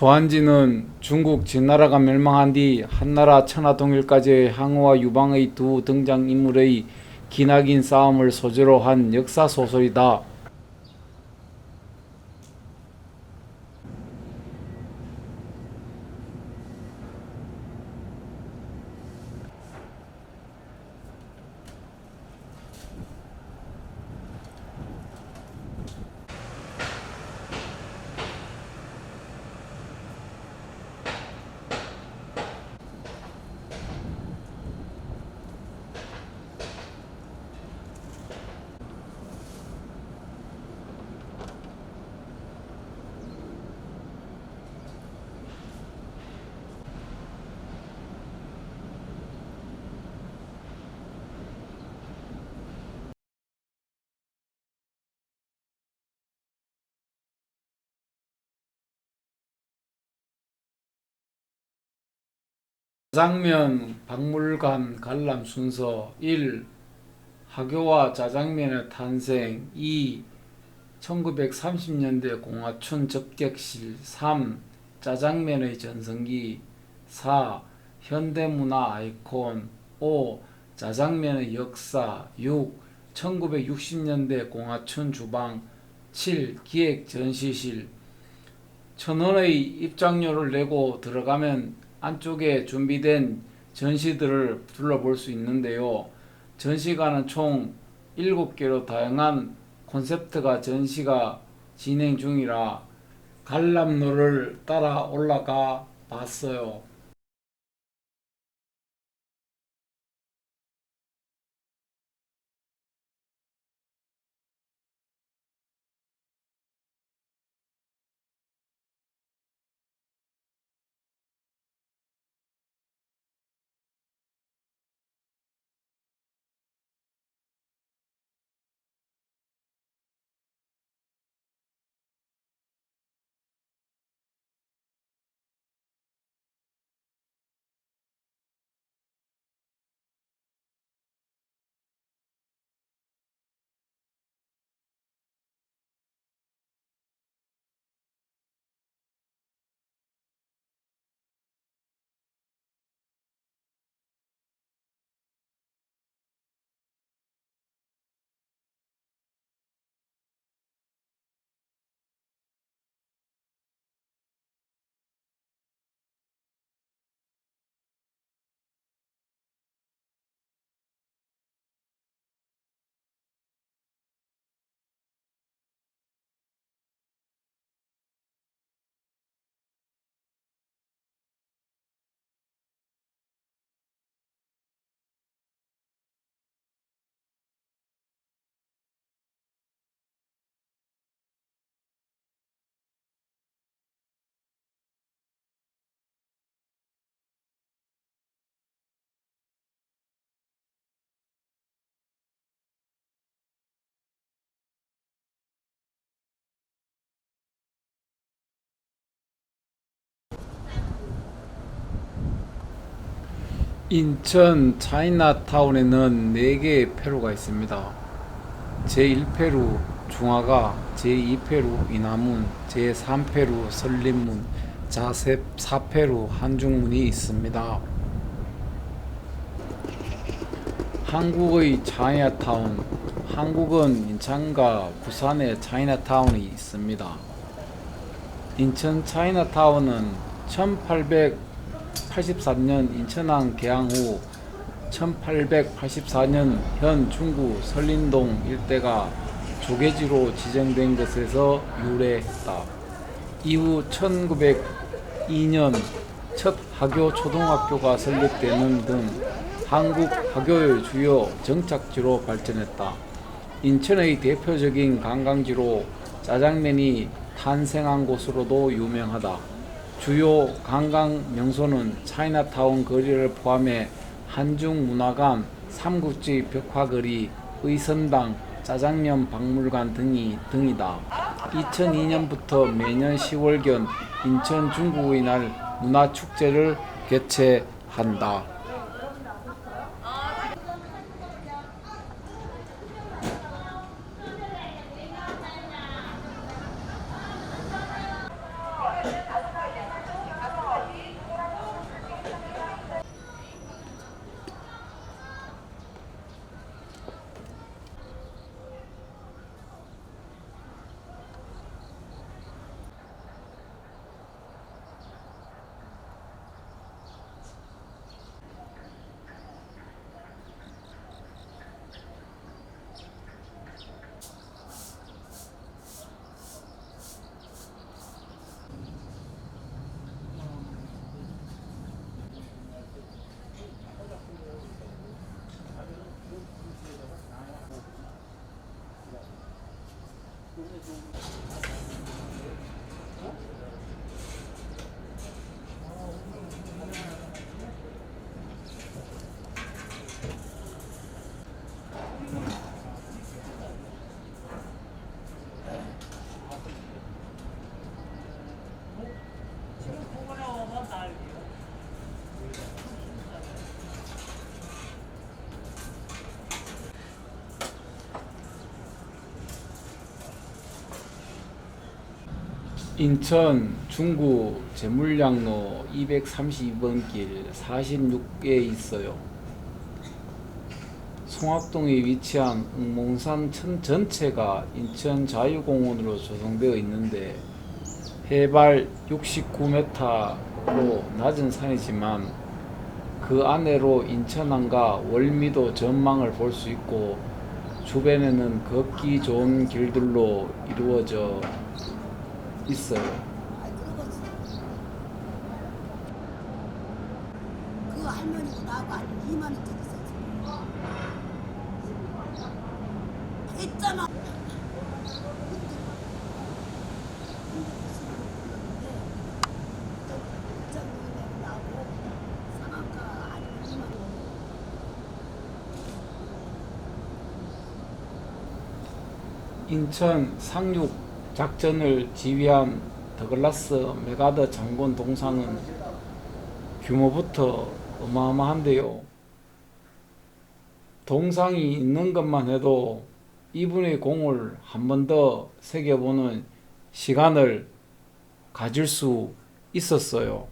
조한지는 중국 진나라가 멸망한 뒤 한나라 천하통일까지의 항우와 유방의 두 등장인물의 기나긴 싸움을 소재로 한 역사 소설이다. 짜장면 박물관 관람 순서 1. 하교와 짜장면의 탄생 2. 1930년대 공화춘 접객실 3. 짜장면의 전성기 4. 현대문화 아이콘 5. 짜장면의 역사 6. 1960년대 공화춘 주방 7. 기획 전시실 천원의 입장료를 내고 들어가면 안쪽에 준비된 전시들을 둘러볼 수 있는데요. 전시관은 총 7개로 다양한 콘셉트가 전시가 진행 중이라 관람로를 따라 올라가 봤어요. 인천 차이나타운에는 4개의 페루가 있습니다. 제1페루 중화가, 제2페루 이남문, 제3페루 설립문, 자4페루 한중문이 있습니다. 한국의 차이나타운 한국은 인천과 부산에 차이나타운이 있습니다. 인천 차이나타운은 1883년 인천항 개항 후 1884년 현 중구 설린동 일대가 조개지로 지정된 것에서 유래했다. 이후 1902년 첫 하교 초등학교가 설립되는 등 한국 하교의 주요 정착지로 발전했다. 인천의 대표적인 관광지로 짜장면이 탄생한 곳으로도 유명하다. 주요 관광 명소는 차이나타운 거리를 포함해 한중문화관, 삼국지 벽화거리, 의선당, 짜장면 박물관 등이 등이다. 2002년부터 매년 10월견 인천 중국의 날 문화축제를 개최한다. 인천 중구 제물량로 232번 길 46에 있어요. 송악동에 위치한 응몽산 천 전체가 인천 자유공원으로 조성되어 있는데 해발 69m로 낮은 산이지만 그 안으로 인천항과 월미도 전망을 볼 수 있고 주변에는 걷기 좋은 길들로 이루어져 있어요. 아이 그러겠어. 그 할머니고 나하고 한 2만 원짜리 썼어. 했잖아. 인천 상륙 작전을 지휘한 더글라스 메가더 장군 동상은 규모부터 어마어마한데요. 동상이 있는 것만 해도 이분의 공을 한 번 더 새겨보는 시간을 가질 수 있었어요.